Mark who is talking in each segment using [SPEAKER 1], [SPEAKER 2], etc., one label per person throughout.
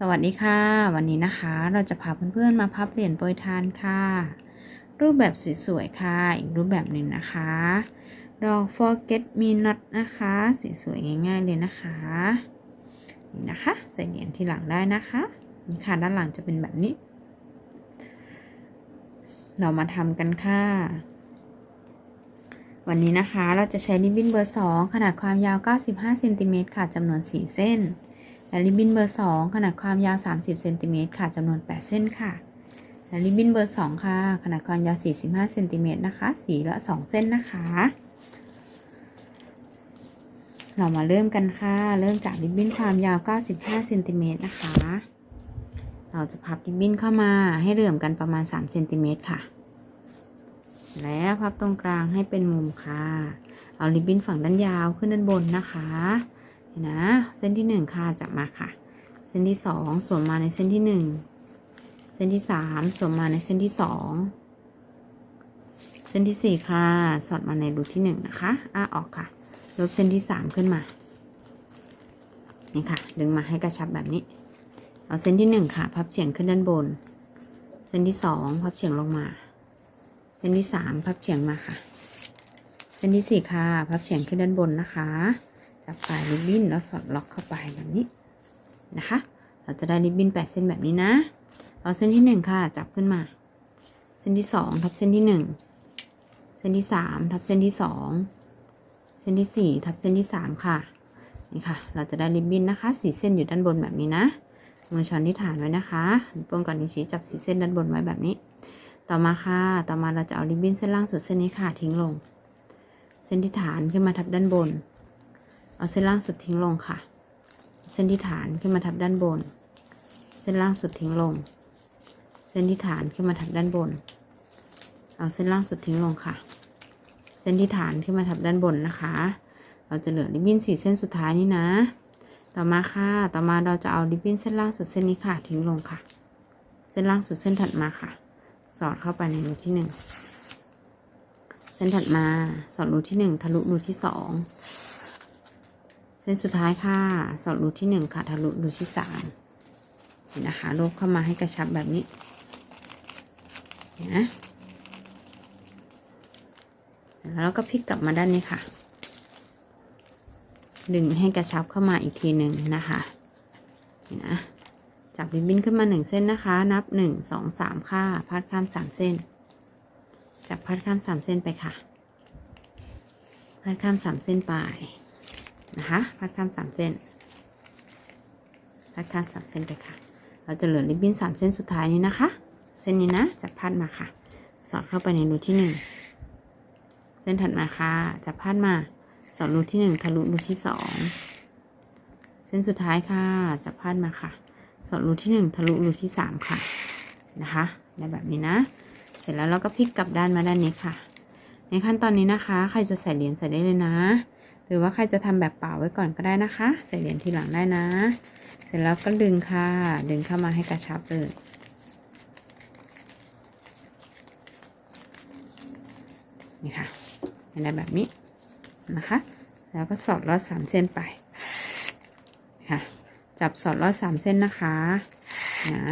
[SPEAKER 1] สวัสดีค่ะ วันนี้นะคะเราจะพาเพื่อนๆมาพับเหรียญโปรยทานค่ะ รูปแบบสวยๆค่ะ อีกรูปแบบหนึ่งนะคะดอก forget me not นะคะสวยๆง่ายๆเลยนะคะนี่นะคะใส่เหรียญที่หลังได้นะคะนี่ค่ะด้านหลังจะเป็นแบบนี้ เรามาทำกันค่ะ วันนี้นะคะเราจะใช้ริบบิ้นเบอร์ 2 ขนาดความยาว 95เซนติเมตรค่ะจำนวน 4 เส้น และริบบิ้นเบอร์ 2 ขนาดความยาว 30เซนติเมตรค่ะจำนวน 8 เส้นค่ะ และริบบิ้นเบอร์ 2 ค่ะ ขนาดความยาว 45เซนติเมตรนะคะ สีละ 2 เส้นนะคะ เรามาเริ่มกันค่ะ เริ่มจากริบบิ้นความยาว 95เซนติเมตรนะคะ เราจะพับริบบิ้นเข้ามาให้เหลื่อมกันประมาณ3เซนติเมตรค่ะ แล้วพับตรงกลางให้เป็นมุมค่ะ เอาริบบิ้นฝั่งด้านยาวขึ้นด้านบนนะคะ นนะเส้นที่หนึ่งค่ะจับมาค่ะ เส้นที่สองสวมมาในเส้นที่หนึ่งเส้นที่สามสวมมาในเส้นที่สองเส้นที่สี่ค่ะ สอดมาในรูที่หนึ่งนะคะอ้าออกค่ะ ลบเส้นที่สามขึ้นมา นี่ค่ะ ดึงมาให้กระชับแบบนี้ เอาเส้นที่หนึ่งค่ะ พับเฉียงขึ้นด้านบน เส้นที่สองพับเฉียงลงมา เส้นที่สามพับเฉียงมาค่ะ เส้นที่สี่ค่ะ พับเฉียงขึ้นด้านบนนะคะ จับปลายริบบิ้นแล้วสอดล็อกเข้าไปแบบนี้นะคะ เราจะได้ริบบิ้นแปดเส้นแบบนี้นะ เอาเส้นที่หนึ่งค่ะ จับขึ้นมา เส้นที่สองทับเส้นที่หนึ่งเส้นที่สามทับเส้นที่สองเส้นที่สี่ทับเส้นที่สามค่ะ นี่ค่ะ เราจะได้ริบบิ้นนะคะสีเส้นอยู่ด้านบนแบบนี้นะ มือช้อนที่ฐานไว้นะคะโป้งกับนิ้วชี้จับสีเส้นด้านบนไว้แบบนี้ ต่อมาค่ะ ต่อมาเราจะเอาริบบิ้นเส้นล่างสุดเส้นนี้ค่ะทิ้งลง เส้นที่ฐานขึ้นมาทับด้านบน เอาเส้นล่างสุดทิ้งลงค่ะ เส้นที่ฐานขึ้นมาทับด้านบน เส้นล่างสุดทิ้งลง เส้นที่ฐานขึ้นมาทับด้านบน เอาเส้นล่างสุดทิ้งลงค่ะ เส้นที่ฐานขึ้นมาทับด้านบนนะคะ เราจะเหลือริบบิ้นสี่เส้นสุดท้ายนี้นะ ต่อมาค่ะ ต่อมาเราจะเอาริบบิ้นเส้นล่างสุดเส้นนี้ค่ะทิ้งลงค่ะ เส้นล่างสุดเส้นถัดมาค่ะ สอดเข้าไปในรูที่หนึ่งเส้นถัดมาสอดรูที่หนึ่งทะลุรูที่สอง เส้นสุดท้ายค่ะ สอดรูที่หนึ่งค่ะ ทะลุรูที่สามเห็นนะคะลบเข้ามาให้กระชับแบบนี้นะแล้วก็พลิกกลับมาด้านนี้ค่ะ ดึงให้กระชับเข้ามาอีกทีหนึ่งนะคะเห็นะ จับริบบิ้นขึ้นมาหนึ่งเส้นนะคะ นับหนึ่งสองสามค่ะ พัดข้ามสามเส้น จับพัดข้ามสามเส้นไปค่ะ พัดข้ามสามเส้นไป นะคะพัดข้ามสามเส้นพัดข้ามสามเส้นไปค่ะ เราจะเหลือริบบิ้นสามเส้นสุดท้ายนี้นะคะ เส้นนี้นะจับพัดมาค่ะ สอดเข้าไปในรูที่หนึ่งเส้นถัดมาค่ะจับพัดมา สอดรูที่หนึ่งทะลุรูที่สองเส้นสุดท้ายค่ะจับพัดมาค่ะ สอดรูที่หนึ่งทะลุรูที่สามค่ะนะคะได้แบบนี้นะ เสร็จแล้วเราก็พลิกกลับด้านมาด้านนี้ค่ะ ในขั้นตอนนี้นะคะ ใครจะใส่เหรียญใส่ได้เลยนะ หรือว่าใครจะทำแบบเปล่าไว้ก่อนก็ได้นะคะ ใส่เหรียญทีหลังได้นะ เสร็จแล้วก็ดึงค่ะ ดึงเข้ามาให้กระชับเลยนี่ค่ะให้ได้แบบนี้นะคะ แล้วก็สอดลอดสามเส้นไปค่ะ จับสอดลอดสามเส้นนะคะนะ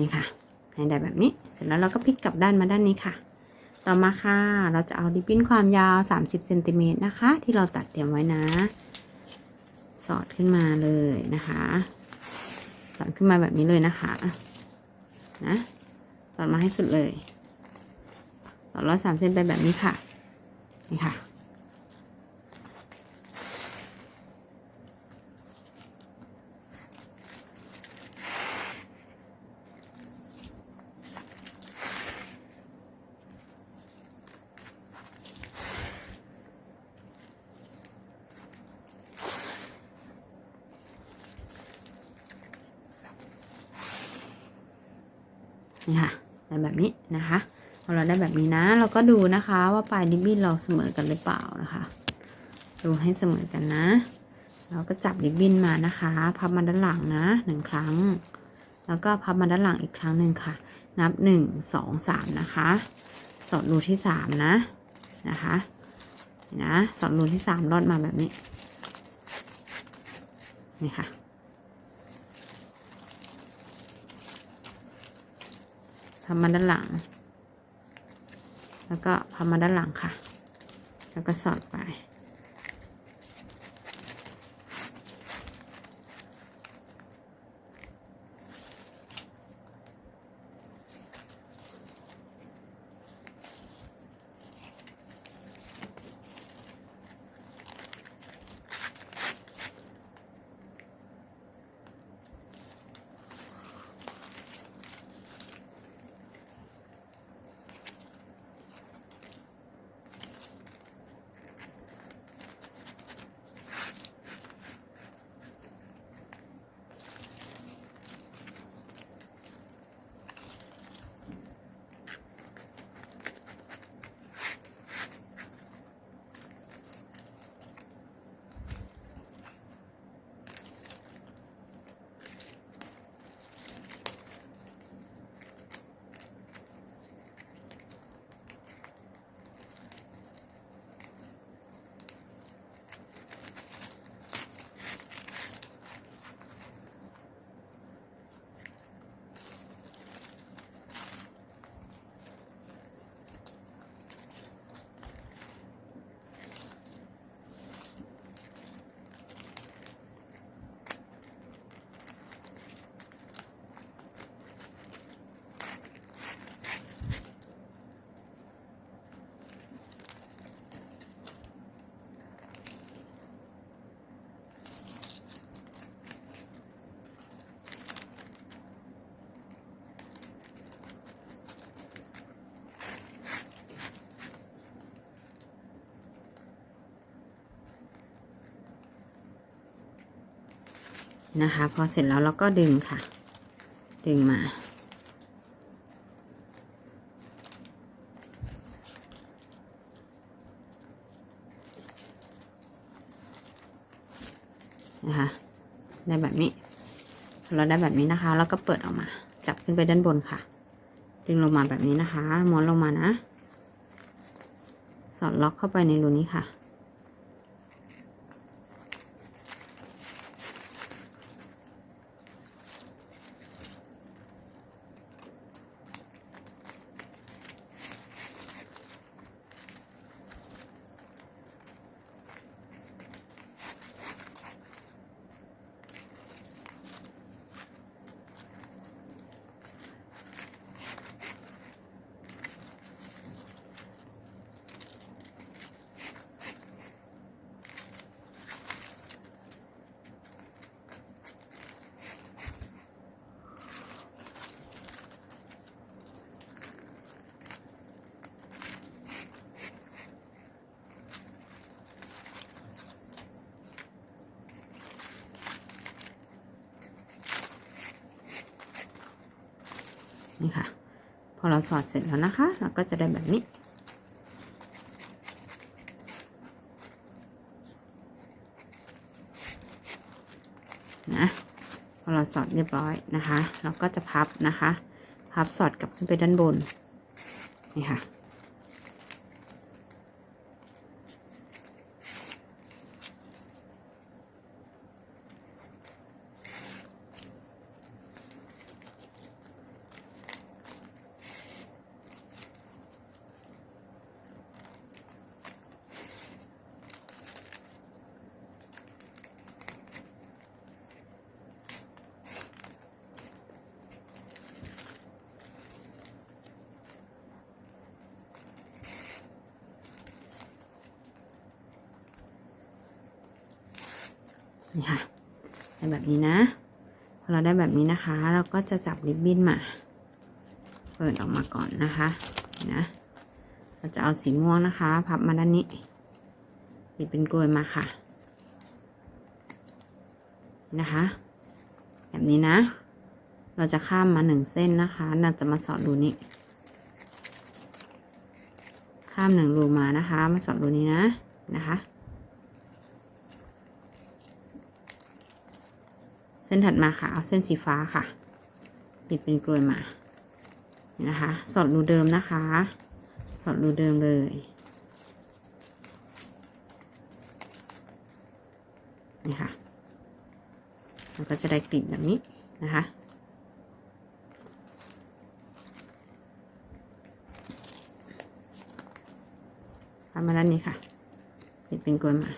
[SPEAKER 1] นี่ค่ะให้ได้แบบนี้ เสร็จแล้วเราก็พลิกกลับด้านมาด้านนี้ค่ะ ต่อมาค่ะ เราจะเอาริบบิ้นความยาว 30เซนติเมตรนะคะ ที่เราตัดเตรียมไว้นะ สอดขึ้นมาเลยนะคะ สอดขึ้นมาแบบนี้เลยนะคะนะสอดมาให้สุดเลยสอดร้อยสามเซนไปแบบนี้ค่ะ นี่ค่ะ นี่ค่ะได้แบบนี้นะคะพอเราได้แบบนี้นะ เราก็ดูนะคะว่าปลายริบบิ้นเราเสมอกันหรือเปล่านะคะ ดูให้เสมอกันนะ เราก็จับริบบิ้นมานะคะ พับมาด้านหลังนะหนึ่งครั้ง แล้วก็พับมาด้านหลังอีกครั้งหนึ่งค่ะ นับหนึ่งสองสามนะคะ สอดรูที่สามนะนะคะนะสอดรูที่สามลอดมาแบบนี้นี่ค่ะ พับมาด้านหลัง แล้วก็พับมาด้านหลังค่ะ แล้วก็สอดไป นะคะ พอเสร็จแล้วเราก็ดึงค่ะ ดึงมา นะคะ ได้แบบนี้ เราได้แบบนี้นะคะ แล้วก็เปิดออกมา จับขึ้นไปด้านบนค่ะ ดึงลงมาแบบนี้นะคะ ม้วนลงมานะ สอดล็อกเข้าไปในรูนี้ค่ะ นี่ค่ะ พอเราสอดเสร็จแล้วนะคะ เราก็จะได้แบบนี้ นะพอเราสอดเรียบร้อยนะคะ เราก็จะพับนะคะ พับสอดกลับขึ้นไปด้านบน นี่ค่ะ นี่ค่ะได้แบบนี้นะพอเราได้แบบนี้นะคะ เราก็จะจับริบบิ้นมา เปิดออกมาก่อนนะคะนะเราจะเอาสีม่วงนะคะ พับมาด้านนี้บีบเป็นกลวยมาค่ะ นะคะ แบบนี้นะ เราจะข้ามมาหนึ่งเส้นนะคะเราจะมาสอดรูนี้ ข้ามหนึ่งรูมานะคะ มาสอดรูนี้นะนะคะ เส้นถัดมาค่ะ เอาเส้นสีฟ้าค่ะติดเป็นกลวยมานะคะ สอดรูเดิมนะคะ สอดรูเดิมเลยนี่ค่ะแล้วก็จะได้กลิ่นแบบนี้นะคะ ทำมาด้านนี้ค่ะติดเป็นกลวยมา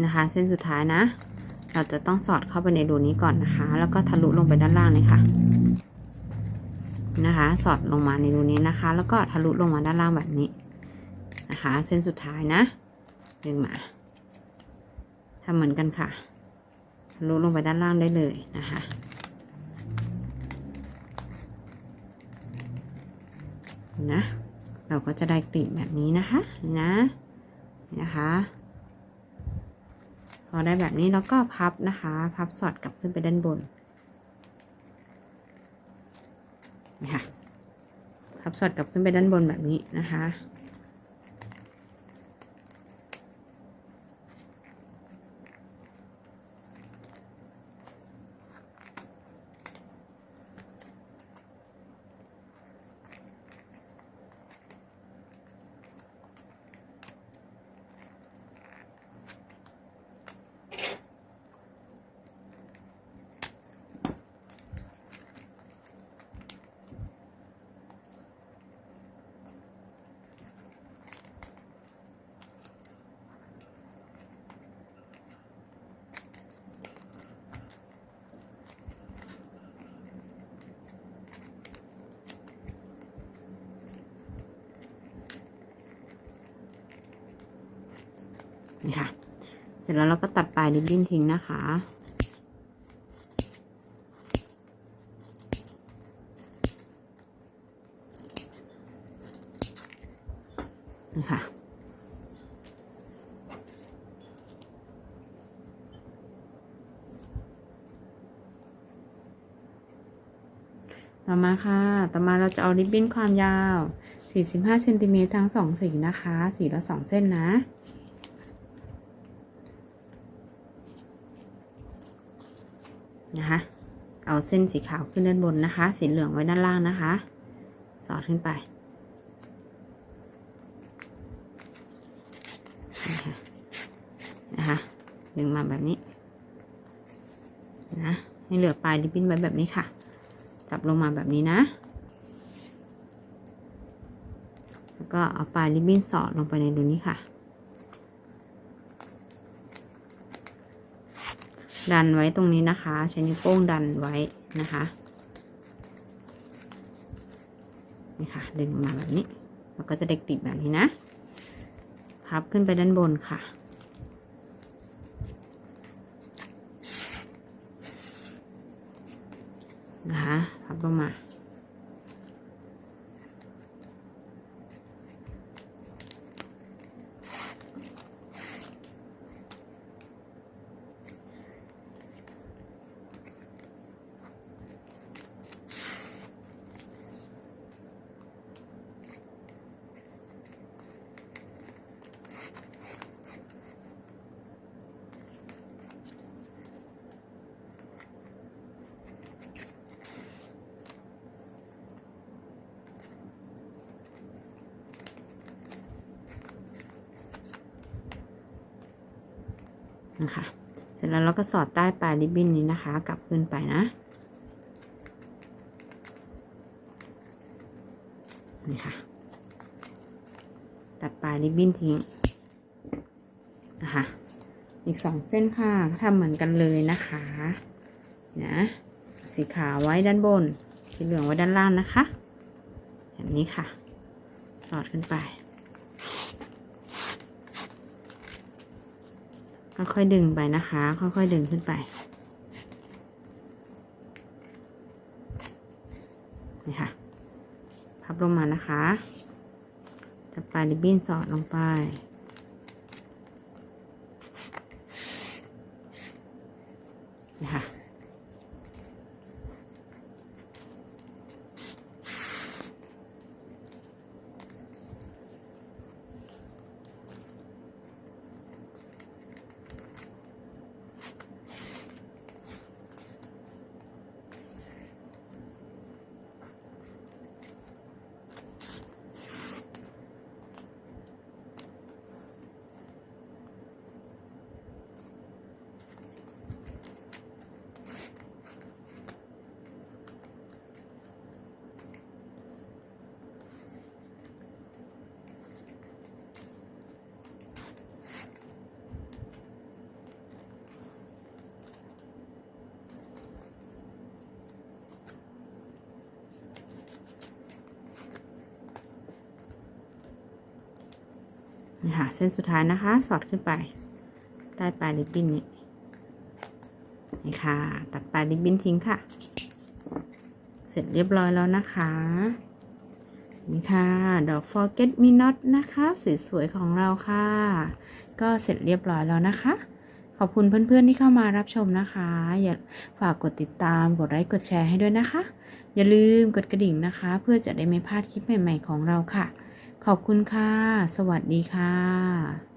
[SPEAKER 1] นะคะ เส้นสุดท้ายนะ เราจะต้องสอดเข้าไปในรูนี้ก่อนนะคะ แล้วก็ทะลุลงไปด้านล่างเลยค่ะ นะคะ สอดลงมาในรูนี้นะคะ แล้วก็ทะลุลงมาด้านล่างแบบนี้นะคะ เส้นสุดท้ายนะดึงมาทำเหมือนกันค่ะทะลุลงไปด้านล่างได้เลยนะคะนะเราก็จะได้กลีบแบบนี้นะคะนี่นะนี่นะคะ พอได้แบบนี้แล้วก็พับนะคะ พับสอดกลับขึ้นไปด้านบนนี่ค่ะพับสอดกลับขึ้นไปด้านบนแบบนี้นะคะ นี่ค่ะ เสร็จแล้วเราก็ตัดปลายริบบิ้นทิ้งนะคะนี่ค่ะต่อมาค่ะ ต่อมาเราจะเอาริบบิ้นความยาว 45เซนติเมตรทั้งสองสีนะคะ สีละสองเส้นนะ นะคะ เอาเส้นสีขาวขึ้นด้านบนนะคะ สีเหลืองไว้ด้านล่างนะคะ สอดขึ้นไปนะคะนะคะดึงมาแบบนี้นะให้เหลือปลายริบบิ้นไว้แบบนี้ค่ะ จับลงมาแบบนี้นะ แล้วก็เอาปลายริบบิ้นสอดลงไปในรูนี้ค่ะ ดันไว้ตรงนี้นะคะ ใช้นิ้วโป้งดันไว้นะคะนี่ค่ะ ดึงมาแบบนี้แล้วก็จะได้กติดแบบนี้นะ พับขึ้นไปด้านบนค่ะ พับลงมา นะคะ เสร็จแล้วเราก็สอดใต้ปลายริบบิ้นนี้นะคะ กลับขึ้นไปนะนี่ค่ะ ตัดปลายริบบิ้นทิ้งนะคะ อีกสองเส้นค่ะทำเหมือนกันเลยนะคะนะสีขาวไว้ด้านบน สีเหลืองไว้ด้านล่างนะคะ แบบนี้ค่ะ สอดขึ้นไป ค่อยๆดึงไปนะคะ ค่อยๆดึงขึ้นไปนี่ค่ะ พับลงมานะคะจับปลายริบบิ้นสอดลงไป นี่ค่ะ นี่ค่ะเส้นสุดท้ายนะคะ สอดขึ้นไป ใต้ปลายริบบิ้นนี้นี่ค่ะ ตัดปลายริบบิ้นทิ้งค่ะ เสร็จเรียบร้อยแล้วนะคะ นี่ค่ะ ดอก forget me not นะคะสวยๆของเราค่ะ ก็เสร็จเรียบร้อยแล้วนะคะ ขอบคุณเพื่อนๆที่เข้ามารับชมนะคะ อย่าฝากกดติดตาม กดไลค์ กดแชร์ให้ด้วยนะคะ อย่าลืมกดกระดิ่งนะคะ เพื่อจะได้ไม่พลาดคลิปใหม่ ๆ ของเราค่ะ ขอบคุณค่ะ สวัสดีค่ะ